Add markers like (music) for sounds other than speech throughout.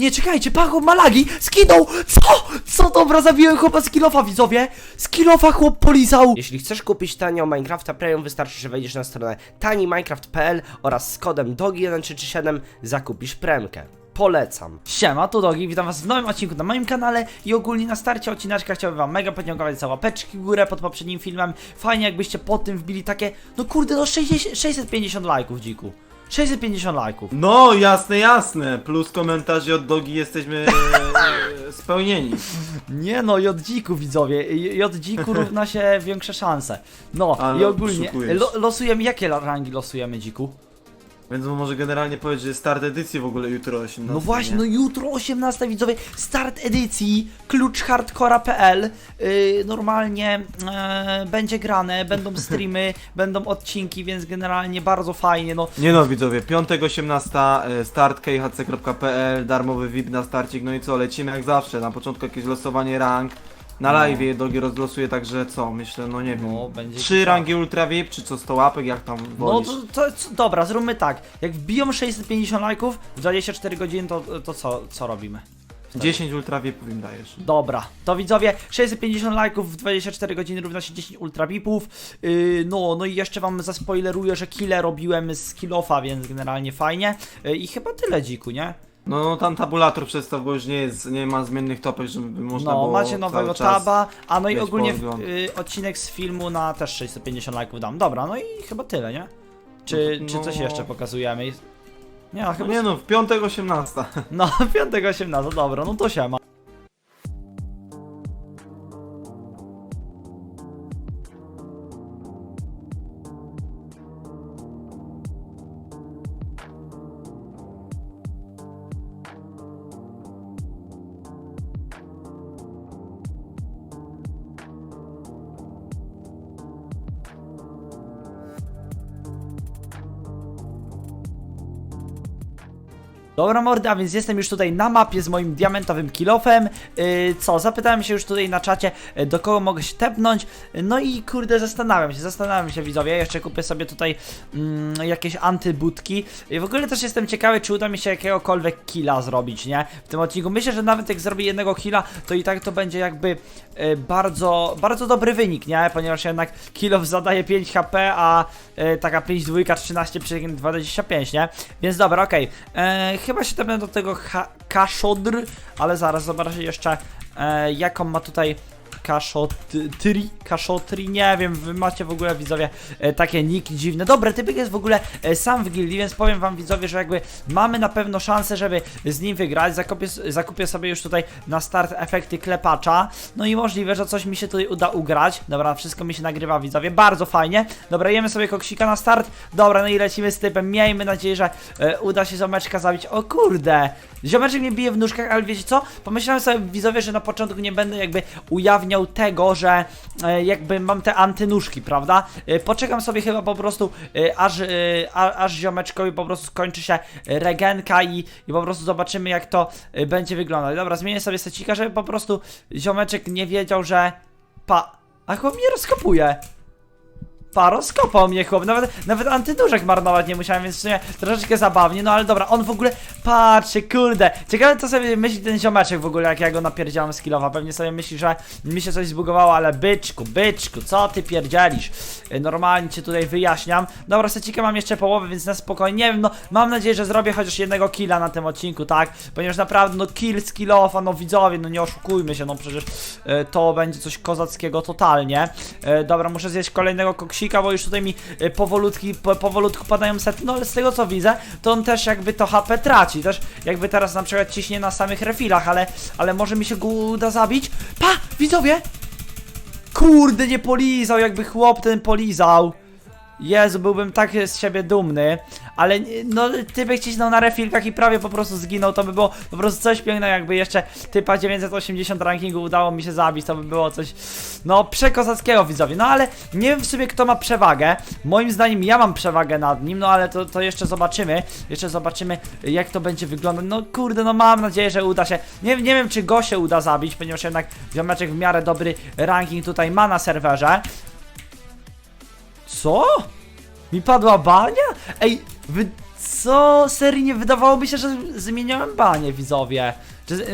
Nie, czekajcie, pan chłop ma lagi! Skinął! Co? Co? Dobra, zabiłem chłopa z kilofa, widzowie! Z kilofa chłop polizał! Jeśli chcesz kupić tanio Minecrafta Premium, wystarczy, że wejdziesz na stronę taniminecraft.pl oraz z kodem DOGI1337 zakupisz premkę. Polecam. Siema, tu Dogi, witam was w nowym odcinku na moim kanale i ogólnie na starcie odcineczka chciałbym wam mega podziękować za łapeczki w górę pod poprzednim filmem. Fajnie jakbyście po tym wbili takie, no kurde, no 60, 650 lajków, dziku. 650 lajków. No, jasne, jasne. Plus komentarze od Dogi jesteśmy e, spełnieni. Nie no, Jodziku widzowie, J- Jodziku równa się większe szanse. No A, i ogólnie, oszukujesz. lo, losujemy, jakie rangi losujemy, Dziku? Więc może generalnie powiedzieć, że start edycji w ogóle jutro 18. No właśnie, nie? no jutro 18 widzowie, start edycji, klucz hardcora.pl, yy, normalnie e, będzie grane, będą (laughs) streamy, będą odcinki, więc generalnie bardzo fajnie, no Nie no, widzowie, piątek 18, e, start khc.pl, darmowy VIP na starcik, no i co, lecimy jak zawsze, na początku jakieś losowanie rank, na No. live Dogi rozlosuje, także co, myślę, no nie wiem, No, będzie trzy rangi ultra VIP, czy co, 100 łapek, jak tam No wolisz? to, to, co- dobra, zróbmy tak, jak wbiją 650 lajków w 24 godziny, to, to co, co robimy? 10 ultra VIP im dajesz. Dobra, to widzowie, 650 lajków w 24 godziny równa się 10 ultra VIPów. Yy, no, no i jeszcze wam zaspoileruję, że kile robiłem z kilofa, więc generalnie fajnie. Yy, I chyba tyle dziku, nie? No, no tam tabulator przedstaw, bo już nie jest, nie ma zmiennych topek, żeby można No, było macie cały nowego czas... taba, a no i mieć ogólnie podgląd. yy, odcinek z filmu na też 650 lajków dam. Dobra, no i chyba tyle, nie? Czy, No to- czy coś no. jeszcze pokazujemy? Nie, no, No chyba... nie no, w piątek 18. No, 5 18, dobra, no to siema. Dobra morda, więc jestem już tutaj na mapie z moim diamentowym kilofem. Yy, co, zapytałem się już tutaj na czacie, yy, do kogo mogę się tepnąć. Yy, no i kurde, zastanawiam się, zastanawiam się widzowie. Jeszcze kupię sobie tutaj mm, jakieś antybudki. I w ogóle też jestem ciekawy, czy uda mi się jakiegokolwiek killa zrobić, nie? W tym odcinku. Myślę, że nawet jak zrobię jednego killa, to i tak to będzie jakby yy, bardzo, bardzo dobry wynik, nie? Ponieważ jednak kilof zadaje 5 HP, a yy, taka 5 dwójka 13,25, nie? Więc dobra, okej. E, Chyba się tepnę do tego kaszodr, ale zaraz zobaczę jeszcze e, jaką ma tutaj kaszotri, kaszotri, nie wiem, wy macie w ogóle widzowie e, takie niki dziwne. Dobra, typek jest w ogóle e, sam w gildii, więc powiem wam widzowie, że jakby mamy na pewno szansę, żeby z nim wygrać. Zakupię, zakupię sobie już tutaj na start efekty klepacza, no i możliwe, że coś mi się tutaj uda ugrać. Dobra, wszystko mi się nagrywa widzowie, bardzo fajnie. Dobra, jemy sobie koksika na start. Dobra, no i lecimy z typem. Miejmy nadzieję, że e, uda się ziomeczka zabić. O kurde! Ziomeczek mnie bije w nóżkach, ale wiecie co? Pomyślałem sobie widzowie, że na początku nie będę jakby ujawniał tego, że e, jakby mam te antynóżki, prawda? E, poczekam sobie chyba po prostu e, aż, aż ziomeczkowi po prostu skończy się regenka i, i po prostu zobaczymy jak to będzie wyglądać. Dobra, zmienię sobie secika, żeby po prostu ziomeczek nie wiedział, że pa... A chłop mnie rozkopuje. Pa, rozkopał mnie chłop, nawet, nawet antynóżek marnować nie musiałem, więc w sumie troszeczkę zabawnie, no ale dobra, on w ogóle, patrzcie, kurde, ciekawe co sobie myśli ten ziomeczek w ogóle, jak ja go napierdziałem z kilowa, pewnie sobie myśli, że mi się coś zbugowało, ale byczku, byczku, co ty pierdzielisz, Y, normalnie cię tutaj wyjaśniam, dobra, secika mam jeszcze połowę, więc na spokojnie, nie wiem, no, mam nadzieję, że zrobię chociaż jednego killa na tym odcinku, tak, ponieważ naprawdę, no, kill z kilofa, no widzowie, no nie oszukujmy się, no przecież y, to będzie coś kozackiego totalnie, y, dobra, muszę zjeść kolejnego koksika, bo już tutaj mi y, powolutki, po, powolutku padają sety, no ale z tego co widzę, to on też jakby to HP traci, też jakby teraz na przykład ciśnie na samych refilach, ale, ale może mi się go uda zabić, pa, widzowie, kurde, nie polizał, jakby chłop ten polizał, Jezu, byłbym tak z siebie dumny, ale no typek cisnął na refilkach i prawie po prostu zginął, to by było po prostu coś pięknego, jakby jeszcze typa 980 rankingu udało mi się zabić, to by było coś, no przekozackiego widzowie, no ale nie wiem w sumie kto ma przewagę, moim zdaniem ja mam przewagę nad nim, no ale to, to jeszcze zobaczymy, jeszcze zobaczymy jak to będzie wyglądać, no kurde, no mam nadzieję, że uda się, nie, nie wiem czy go się uda zabić, ponieważ jednak ziomeczek w miarę dobry ranking tutaj ma na serwerze, co? Mi padła bania? Ej, wy Co? Seryjnie, wydawało mi się, że zmieniałem banie, widzowie.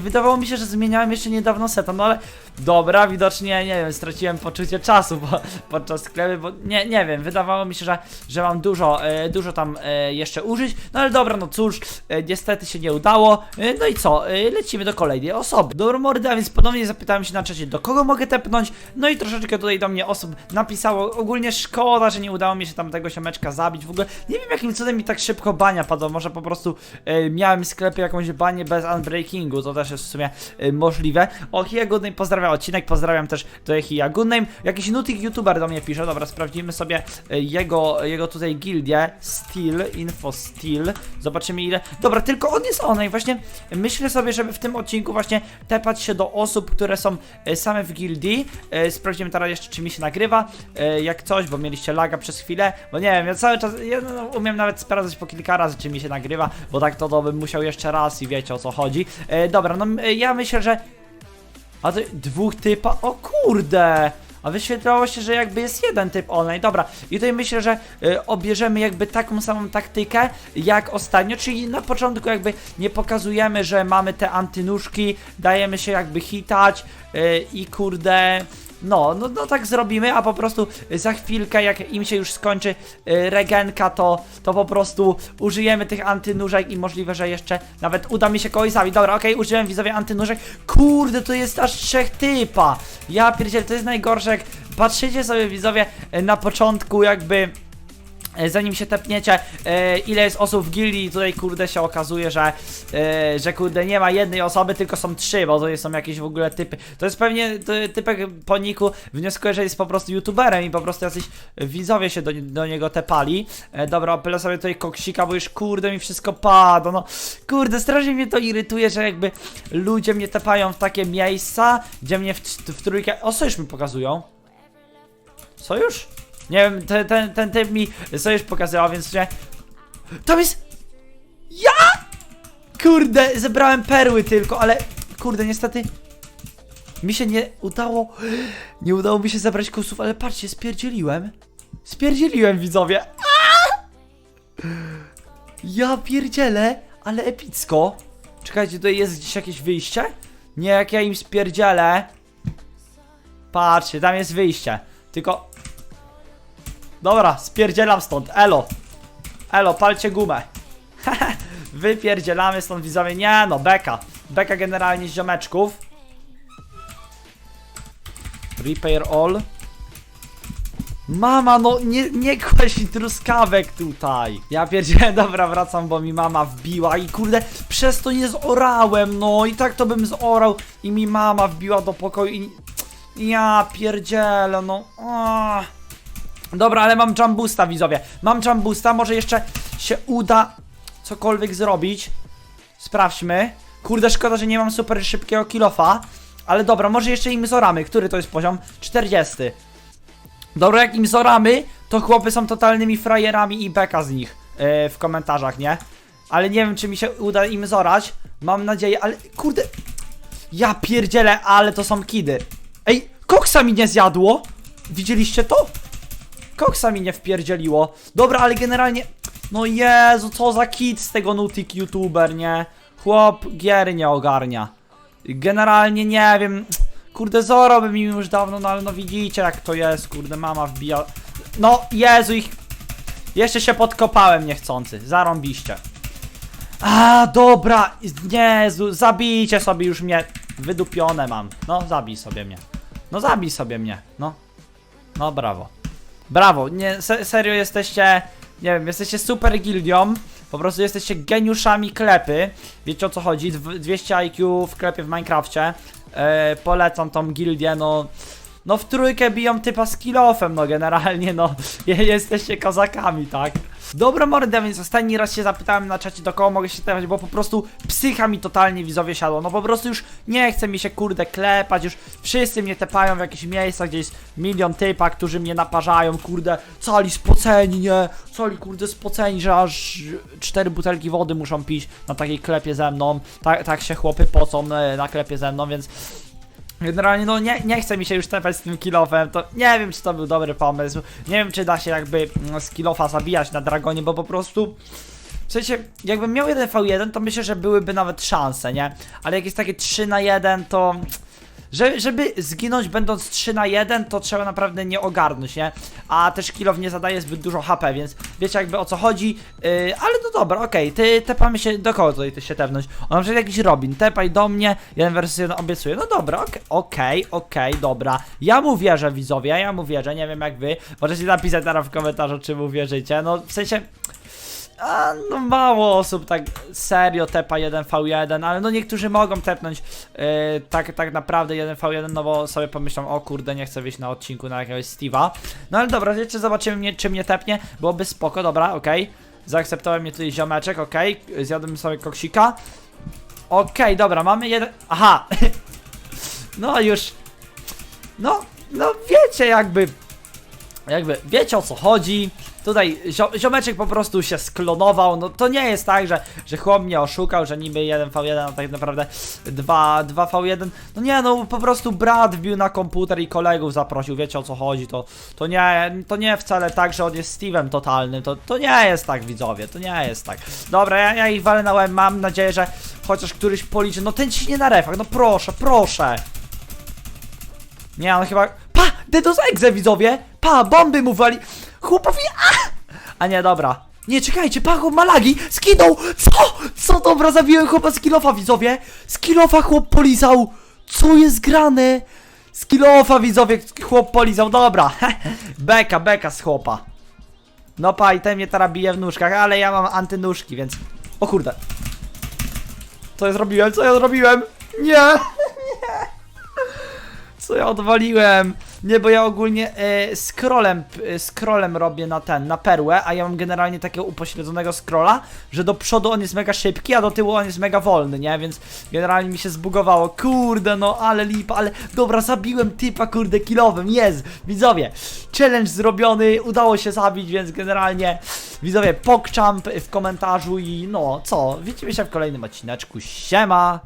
Wydawało mi się, że zmieniałem jeszcze niedawno seta, no ale dobra, widocznie, nie wiem, straciłem poczucie czasu po, podczas sklepy, bo nie, nie wiem, wydawało mi się, że, że mam dużo, e, dużo tam e, jeszcze użyć, no ale dobra, no cóż, e, niestety się nie udało, e, no i co, e, lecimy do kolejnej osoby. Dobro mordy, a więc ponownie zapytałem się na czacie, do kogo mogę tepnąć, no i troszeczkę tutaj do mnie osób napisało, ogólnie szkoda, że nie udało mi się tam tego siomeczka zabić, w ogóle nie wiem jakim cudem mi tak szybko bania padła, może po prostu e, miałem w sklepie jakąś banię bez unbreakingu, to też jest w sumie e, możliwe. O, Hia Goodname pozdrawiam odcinek, pozdrawiam też do Hia Goodname. Jakiś nutik youtuber do mnie pisze, dobra, sprawdzimy sobie e, jego, jego tutaj gildię, Steel, info Steel, zobaczymy ile, dobra, tylko on jest ona i właśnie myślę sobie, żeby w tym odcinku właśnie tepać się do osób, które są e, same w gildii, e, sprawdzimy teraz jeszcze czy mi się nagrywa, e, jak coś, bo mieliście laga przez chwilę, bo nie wiem, ja cały czas, ja no, umiem nawet sprawdzać po kilka razy, czy mi się nagrywa, bo tak to, to bym musiał jeszcze raz i wiecie o co chodzi. E, dobra, no e, ja myślę, że... A to dwóch typa, o kurde! A wyświetlało się, że jakby jest jeden typ online. Dobra, i tutaj myślę, że y, obierzemy jakby taką samą taktykę jak ostatnio, czyli na początku jakby nie pokazujemy, że mamy te antynóżki, dajemy się jakby hitać y, i kurde. No, no, no tak zrobimy, a po prostu za chwilkę, jak im się już skończy y, regenka, to, to po prostu użyjemy tych antynóżek i możliwe, że jeszcze nawet uda mi się kogoś zabić. Dobra, okej, użyłem widzowie antynóżek. Kurde, to jest aż trzech typa. Ja pierdzielę, to jest najgorsze, patrzycie sobie widzowie na początku jakby... E, Zanim się tepniecie, e, ile jest osób w gildii, tutaj kurde się okazuje, że, e, że kurde nie ma jednej osoby, tylko są trzy, bo to są jakieś w ogóle typy. To jest pewnie ty, typek po niku wnioskuje, że jest po prostu youtuberem i po prostu jacyś widzowie się do, do niego tepali. E, dobra, opylę sobie tutaj koksika, bo już kurde mi wszystko pada, no kurde, strasznie mnie to irytuje, że jakby ludzie mnie tepają w takie miejsca, gdzie mnie w, w trójkę... O, sojusz mi pokazują. Sojusz? Nie wiem, ten, ten, ten typ mi sojusz pokazywał, więc nie. Tam jest. Ja! Kurde, zebrałem perły tylko, ale. Kurde, niestety. Mi się nie udało. Nie udało mi się zebrać kusów, ale patrzcie, spierdzieliłem. Spierdzieliłem, widzowie. Ja pierdzielę, ale epicko. Czekajcie, tutaj jest gdzieś jakieś wyjście? Nie, jak ja im spierdzielę. Patrzcie, tam jest wyjście. Tylko Dobra, spierdzielam stąd, elo. Elo, palcie gumę. (laughs) Wypierdzielamy stąd widzowie, nie no, beka. Beka generalnie z ziomeczków. Repair all. Mama, no nie, nie kłaść mi truskawek tutaj. Ja pierdzielę, (laughs) dobra, wracam, bo mi mama wbiła I kurde, przez to nie zorałem, no. I tak to bym zorał I mi mama wbiła do pokoju i... Ja pierdzielę, no. Ach. Dobra, ale mam jambusta, widzowie. Mam jambusta, może jeszcze się uda cokolwiek zrobić. Sprawdźmy. Kurde, szkoda, że nie mam super szybkiego kilofa. Ale dobra, może jeszcze im zoramy. Który to jest poziom? 40. Dobra, jak im zoramy, to chłopy są totalnymi frajerami i beka z nich yy, w komentarzach, nie? Ale nie wiem, czy mi się uda im zorać. Mam nadzieję, ale kurde. Ja pierdzielę, ale to są kidy. Ej, koksa mi nie zjadło. Widzieliście to? Koksa mi nie wpierdzieliło. Dobra, ale generalnie... No Jezu, co za kit z tego Nutik YouTuber, nie? Chłop gier nie ogarnia. Generalnie nie wiem... Kurde, Zoro by mi już dawno, no ale no widzicie jak to jest, kurde, mama wbija... No, Jezu, ich... Jeszcze się podkopałem niechcący, zarąbiście. A, dobra, Jezu, zabijcie sobie już mnie. Wydupione mam. No, zabij sobie mnie. No, zabij sobie mnie, no. No, brawo. Brawo, nie, se, serio jesteście, nie wiem, jesteście super gildią, po prostu jesteście geniuszami klepy, wiecie o co chodzi, Dw- 200 IQ w klepie w Minecrafcie, e, polecam tą gildię, no, no w trójkę biją typa z no generalnie, no, (laughs) je- jesteście kozakami, tak? Dobra mordę, więc ostatni raz się zapytałem na czacie do kogo mogę się temat, bo po prostu psycha mi totalnie widzowie siadło, no po prostu już nie chce mi się kurde klepać, już wszyscy mnie tepają w jakichś miejscach, gdzie jest milion typa, którzy mnie naparzają, kurde, cali spoceni, nie, cali kurde spoceni, że aż cztery butelki wody muszą pić na takiej klepie ze mną, tak, tak się chłopy pocą e, na klepie ze mną, więc Generalnie no nie, nie chce mi się już tepać z tym kilofem, to nie wiem czy to był dobry pomysł, nie wiem czy da się jakby mm, z kilofa zabijać na dragonie, bo po prostu W sensie, jakbym miał 1v1, to myślę, że byłyby nawet szanse, nie? Ale jak jest takie 3 na 1, to... Że, żeby zginąć będąc 3 na 1, to trzeba naprawdę nie ogarnąć, nie? A też kilow nie zadaje zbyt dużo HP, więc wiecie jakby o co chodzi. Yy, ale no dobra, okej, ty tepamy się, do kogo tutaj ty się tepnąć? On na przykład jakiś Robin, tepaj do mnie, jeden versus jeden obiecuję. No dobra, okej, okej, okej, dobra. Ja mu wierzę, widzowie, ja mu wierzę, nie wiem jak wy. Możecie napisać teraz w komentarzu, czy mu wierzycie. No, w sensie... A, no mało osób tak serio tepa 1v1, ale no niektórzy mogą tepnąć yy, tak, tak naprawdę 1v1, no bo sobie pomyślą, o kurde, nie chcę wyjść na odcinku na jakiegoś Steve'a. No ale dobra, wiecie, zobaczymy mnie, czy mnie tepnie, byłoby spoko, dobra, okej. Zaakceptował mnie tutaj ziomeczek, okej, zjadłem sobie koksika. Okej, dobra, mamy jeden, aha, (laughs) no już, no, no wiecie jakby, jakby wiecie o co chodzi. Tutaj zio ziomeczek po prostu się sklonował. No to nie jest tak, że, że chłop mnie oszukał, że niby 1v1, a tak naprawdę 2, 2v1. No nie, no po prostu brat wbił na komputer i kolegów zaprosił, wiecie o co chodzi. To, to, nie, to nie wcale tak, że on jest Steve'em totalnym. To, to nie jest tak, widzowie, to nie jest tak. Dobra, ja, ja ich walę na łeb, mam nadzieję, że chociaż któryś policzy. No ten ciśnie na refach, no proszę, proszę. Nie, on chyba... Dedos Exe, widzowie! Pa! Bomby mu wali... Chłopowi... A! A nie, dobra. Nie, czekajcie, pa, chłop ma lagi! Skinął! Co? Co? Dobra, zabiłem chłopa z kilofa, widzowie! Z kilofa chłop polizał! Co jest grane? Z kilofa, widzowie, chłop polizał, dobra. (laughs) beka, beka z chłopa. No pa, i ten mnie teraz bije w nóżkach, ale ja mam antynóżki, więc... O kurde. Co ja zrobiłem? Co ja zrobiłem? Nie! (laughs) Co ja odwaliłem? Nie, bo ja ogólnie e, scrollem, e, scrollem robię na ten, na perłę, a ja mam generalnie takiego upośledzonego scrolla, że do przodu on jest mega szybki, a do tyłu on jest mega wolny, nie? Więc generalnie mi się zbugowało. Kurde, no ale lipa, ale dobra, zabiłem typa, kurde, kilowym, jest! Widzowie, challenge zrobiony, udało się zabić, więc generalnie widzowie, pokczamp w komentarzu i no, co? Widzimy się w kolejnym odcineczku, siema!